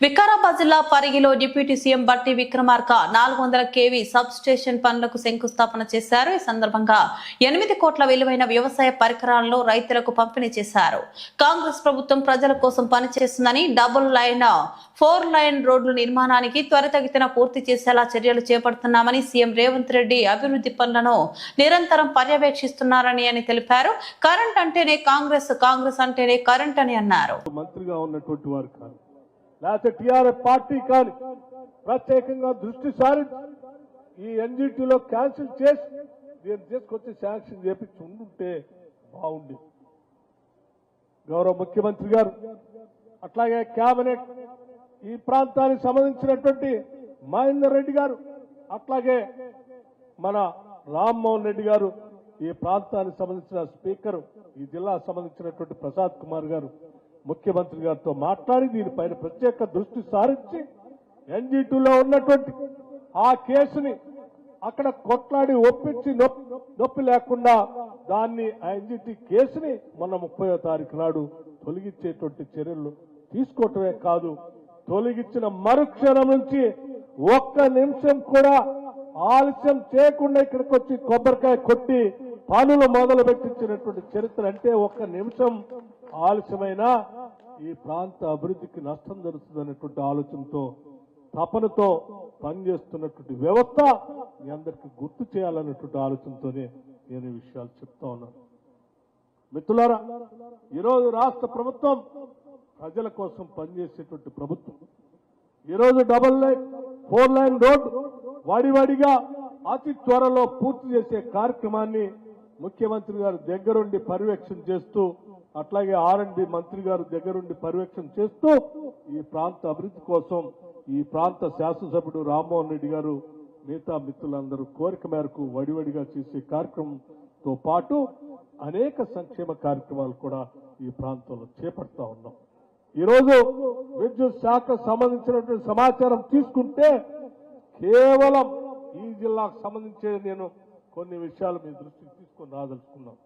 వికారాబాద్ జిల్లా పరిగిలో deputy CM బట్టి విక్రమార్క నాలుగు వందల కేవీ సబ్ స్టేషన్ పనులకు శంకుస్థాపన చేశారు. ఈ సందర్భంగా ఎనిమిది కోట్ల విలువైన వ్యవసాయ పరికరాలను రైతులకు పంపిణీ చేశారు. కాంగ్రెస్ ప్రభుత్వం ప్రజల కోసం పనిచేస్తుందని డబుల్ లైన్ ఫోర్ లైన్ రోడ్ల నిర్మాణానికి త్వరితగతిన పూర్తి చేసేలా చర్యలు చేపడుతున్నామని సీఎం రేవంత్ రెడ్డి అభివృద్ధి పనులను నిరంతరం పర్యవేక్షిస్తున్నారని అని తెలిపారు. కరెంట్ అంటేనే కాంగ్రెస్ కాంగ్రెస్ అంటేనే కరెంట్ అని అన్నారు. మంత్రిగా ఉన్నటువంటి వారు లేకపోతే టీఆర్ఎస్ పార్టీ కానీ ప్రత్యేకంగా దృష్టి సారించి ఈ ఎన్జిటీలో క్యాన్సిల్ చేసి దీన్ని తీసుకొచ్చి శాంక్షన్ చేపించి ఉండుంటే బాగుంది గౌరవ ముఖ్యమంత్రి గారు అట్లాగే కేబినెట్ ఈ ప్రాంతానికి సంబంధించినటువంటి మహేందర్ రెడ్డి గారు అట్లాగే మన రామ్మోహన్ రెడ్డి గారు ఈ ప్రాంతానికి సంబంధించిన స్పీకర్ ఈ జిల్లాకు సంబంధించినటువంటి ప్రసాద్ కుమార్ గారు ముఖ్యమంత్రి గారితో మాట్లాడి దీనిపైన ప్రత్యేక దృష్టి సారించి ఎన్జీటీలో ఉన్నటువంటి ఆ కేసుని అక్కడ కొట్లాడి ఒప్పించి నొప్పి నొప్పి లేకుండా దాన్ని ఆ ఎన్జిటి కేసుని మొన్న ముప్పయో తారీఖు నాడు తొలగించేటువంటి చర్యలు తీసుకోవటమే కాదు తొలగించిన మరుక్షణం నుంచి ఒక్క నిమిషం కూడా ఆలస్యం చేయకుండా ఇక్కడికి వచ్చి కొబ్బరికాయ కొట్టి పనులు మొదలు పెట్టించినటువంటి చరిత్ర అంటే ఒక్క నిమిషం ఆలస్యమైనా ఈ ప్రాంత అభివృద్ధికి నష్టం జరుగుతుందనేటువంటి ఆలోచనతో తపనతో పనిచేస్తున్నటువంటి వ్యవస్థ మీ అందరికీ గుర్తు చేయాలన్నటువంటి ఆలోచనతోనే నేను ఈ విషయాలు చెప్తా ఉన్నాను. మిత్రులారా ఈరోజు రాష్ట్ర ప్రభుత్వం ప్రజల కోసం పనిచేసేటువంటి ప్రభుత్వం. ఈరోజు double line four line road వాడివాడిగా అతి త్వరలో పూర్తి చేసే కార్యక్రమాన్ని ముఖ్యమంత్రి గారు దగ్గరుండి పర్యవేక్షణ చేస్తూ అట్లాగే ఆర్ అండ్ బి మంత్రి గారు దగ్గరుండి పర్యవేక్షణ చేస్తూ ఈ ప్రాంత అభివృద్ధి కోసం ఈ ప్రాంత శాసనసభ్యుడు రామ్మోహన్ రెడ్డి గారు మిగతా మిత్రులందరూ కోరిక మేరకు వడివడిగా చేసే కార్యక్రమంతో పాటు అనేక సంక్షేమ కార్యక్రమాలు కూడా ఈ ప్రాంతంలో చేపడతా ఉన్నాం. ఈరోజు విద్యుత్ శాఖ సంబంధించినటువంటి సమాచారం తీసుకుంటే కేవలం ఈ జిల్లాకు సంబంధించి నేను కొన్ని విషయాలు మీ దృష్టికి తీసుకొని రాదలుచుకున్నాను